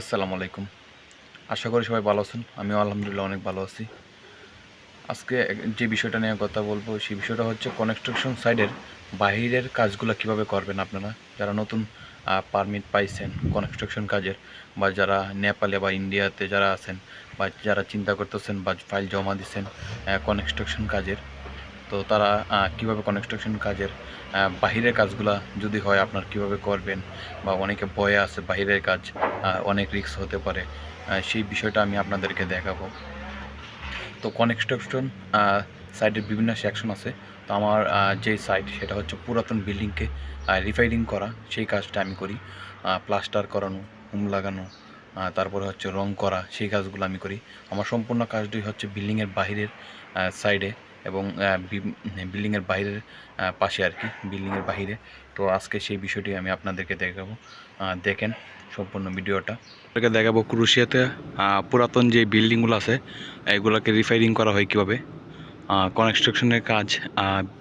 আসসালামু আলাইকুম। আশা করি সবাই ভালো আছেন। আমিও আলহামদুলিল্লাহ অনেক ভালো আছি। আজকে যে বিষয়টা নিয়ে কথা বলব, সেই বিষয়টা হচ্ছে কনস্ট্রাকশন সাইডের বাহিরের কাজগুলো কীভাবে করবেন আপনারা? যারা নতুন পারমিট পাইছেন কনস্ট্রাকশন কাজের, বা যারা নেপালে বা ইন্ডিয়াতে যারা আছেন, বা যারা চিন্তা করতেছেন বা ফাইল জমা দিচ্ছেন কনস্ট্রাকশন কাজের তো তারা কীভাবে কনস্ট্রাকশন কাজের বাহিরের কাজগুলা যদি হয় আপনার কীভাবে করবেন? বা অনেকে ভয়ে আছে বাহিরের কাজ অনেক রিস্ক হতে পারে। সেই বিষয়টা আমি আপনাদেরকে দেখাবো। তো কনস্ট্রাকশন সাইডের বিভিন্ন সেকশন আছে। তো আমার যে সাইট সেটা হচ্ছে পুরাতন বিল্ডিংকে রিফাইডিং করা। সেই কাজটা আমি করি। প্লাস্টার করানো হুম লাগানো তারপরে হচ্ছে রং করা, সেই কাজগুলো আমি করি। আমার সম্পূর্ণ কাজটি হচ্ছে বিল্ডিংয়ের বাহিরের সাইডে এবং বিল্ডিংয়ের বাইরের পাশে আর কি, বিল্ডিংয়ের বাইরে তো আজকে সেই বিষয়টি আমি আপনাদেরকে দেখাবো। দেখেন সম্পূর্ণ ভিডিওটা। আপনাদেরকে দেখাবো ক্রুশিয়াতে পুরাতন যে বিল্ডিংগুলো আছে, এগুলোকে রিফাইরিং করা হয় কীভাবে। কনস্ট্রাকশনের কাজ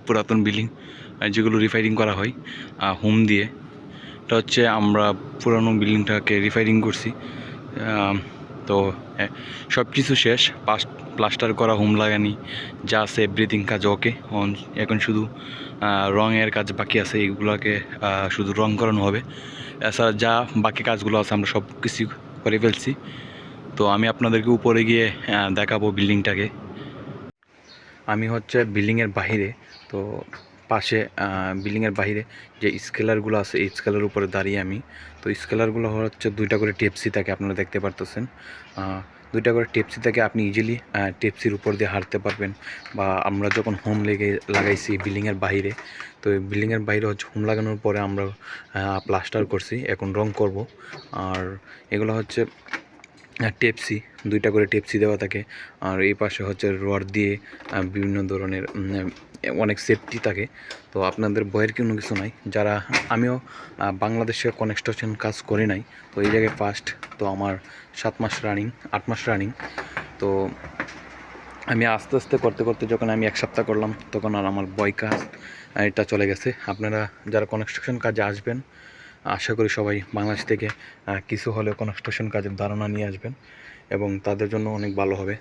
পুরাতন বিল্ডিং যেগুলো রিফাইরিং করা হয় হোম দিয়ে। এটা হচ্ছে আমরা পুরানো বিল্ডিংটাকে রিফাইরিং করছি। তো সব কিছু শেষ। প্লাস্টার করা হোম লাগানি, যা আছে এভরিথিং কাজ ওকে এখন শুধু রঙের কাজ বাকি আছে, এইগুলোকে শুধু রং করানো হবে। এছাড়া যা বাকি কাজগুলো আছে, আমরা সব কিছু করে ফেলছি। তো আমি আপনাদেরকে উপরে গিয়ে দেখাবো বিল্ডিংটাকে আমি হচ্ছে বিল্ডিংয়ের বাইরে তো পাশে বিল্ডিংয়ের বাইরে যে স্কেলারগুলো আছে, এই স্কেলার উপরে দাঁড়িয়ে আমি। তো স্কেলারগুলো হচ্ছে দুইটা করে টেপসি থাকে, আপনারা দেখতে পারতেছেন। দুইটা করে টেপসি থেকে, আপনি ইজিলি টেপসির উপর দিয়ে হাঁটতে পারবেন। বা আমরা যখন হোম লেগে, লাগাইছি বিল্ডিংয়ের বাইরে তো এই বিল্ডিংয়ের বাইরে হচ্ছে হোম লাগানোর পরে আমরা প্লাস্টার করছি, এখন রং করব। আর এগুলো হচ্ছে টেপসি দুইটা করে টেপসি দেওয়া থাকে। আর এই পাশে হচ্ছে রড দিয়ে বিভিন্ন ধরনের অনেক সেফটি থাকে। তো আপনাদের ভয়ের কোনো কিছু নাই। যারা, আমিও বাংলাদেশে কনস্ট্রাকশন কাজ করি নাই, তো এই জায়গায় ফার্স্ট তো আমার সাত মাস রানিং আট মাস রানিং তো আমি আস্তে আস্তে করতে করতে যখন আমি এক সপ্তাহ করলাম, তখন আর আমার বয় কাজ এটা চলে গেছে। আপনারা যারা কনস্ট্রাকশন কাজে আসবেন আশা করি সবাই বাংলাদেশ থেকে কিছু হলেও কনস্ট্রাকশন কাজের ধারণা নিয়ে আসবেন এবং তাদের জন্য অনেক ভালো হবে।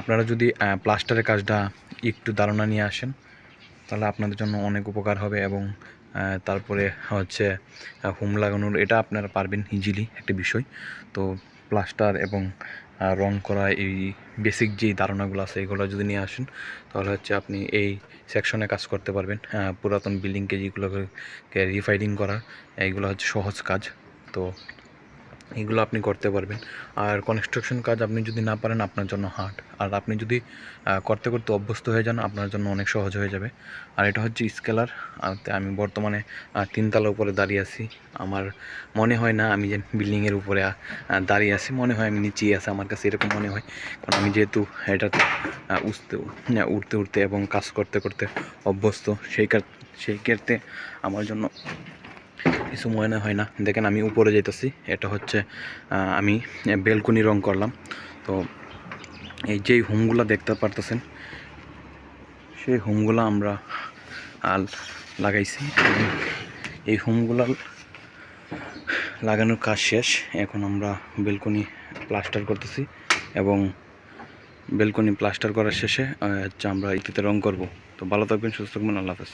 আপনারা যদি প্লাস্টারের কাজটা একটু ধারণা নিয়ে আসেন, তাহলে আপনাদের জন্য অনেক উপকার হবে এবং তারপরে হচ্ছে হোম লাগানোর, এটা আপনারা পারবেন ইজিলি একটা বিষয়। তো প্লাস্টার এবং রং করা এই বেসিক যে ধারণাগুলো আছে, এগুলো যদি নিয়ে আসেন, তাহলে হচ্ছে আপনি এই সেকশনে কাজ করতে পারবেন। পুরাতন বিল্ডিংকে যেগুলোকে রিফাইডিং করা, এইগুলো হচ্ছে সহজ কাজ। তো এগুলো আপনি করতে পারবেন। আর কনস্ট্রাকশন কাজ আপনি যদি না পারেন, আপনার জন্য হার্ড আর আপনি যদি করতে করতে অভ্যস্ত হয়ে যান, আপনার জন্য অনেক সহজ হয়ে যাবে। আর এটা হচ্ছে স্কেলার আমি বর্তমানে তিনতলা উপরে দাঁড়িয়ে আছি। আমার মনে হয় না আমি যে বিল্ডিংয়ের উপরে দাঁড়িয়ে আছি, মনে হয় আমি নিচেই আছি। আমার কাছে এরকম মনে হয়। কারণ আমি যেহেতু এটাতে উঠতে উঠতে উঠতে এবং কাজ করতে করতে অভ্যস্ত, সেই সেই ক্ষেত্রে আমার জন্য কিছু মনে হয় না। দেখেন আমি উপরে যাইতেছি, এটা হচ্ছে আমি বেলকুনি রং করলাম। তো এই যেই হোমগুলো দেখতে পারতেছেন, সেই হোমগুলো আমরা আল লাগাইছি। এই হোমগুলো লাগানোর কাজ শেষ। এখন আমরা বেলকনি প্লাস্টার করতেছি এবং বেলকনি প্লাস্টার করার শেষে হচ্ছে আমরা ইতিতে রং করব। তো ভালো থাকবেন, সুস্থ থাকবেন, আল্লাহ হাফেজ।